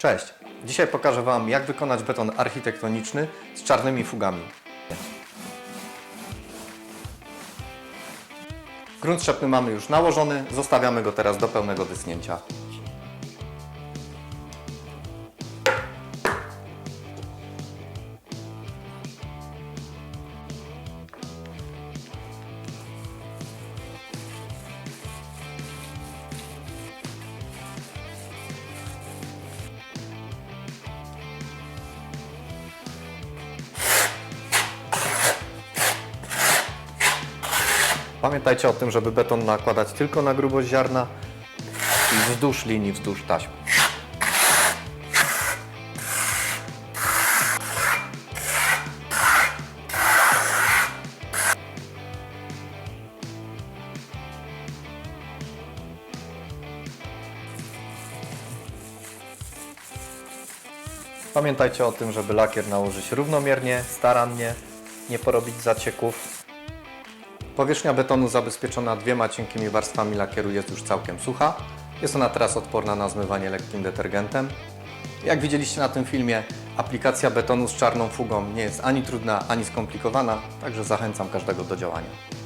Cześć! Dzisiaj pokażę Wam, jak wykonać beton architektoniczny z czarnymi fugami. Grunt szczepny mamy już nałożony, zostawiamy go teraz do pełnego dysnięcia. Pamiętajcie o tym, żeby beton nakładać tylko na grubość ziarna i wzdłuż linii, wzdłuż taśmy. Pamiętajcie o tym, żeby lakier nałożyć równomiernie, starannie, nie porobić zacieków. Powierzchnia betonu zabezpieczona dwiema cienkimi warstwami lakieru jest już całkiem sucha. Jest ona teraz odporna na zmywanie lekkim detergentem. Jak widzieliście na tym filmie, aplikacja betonu z czarną fugą nie jest ani trudna, ani skomplikowana, także zachęcam każdego do działania.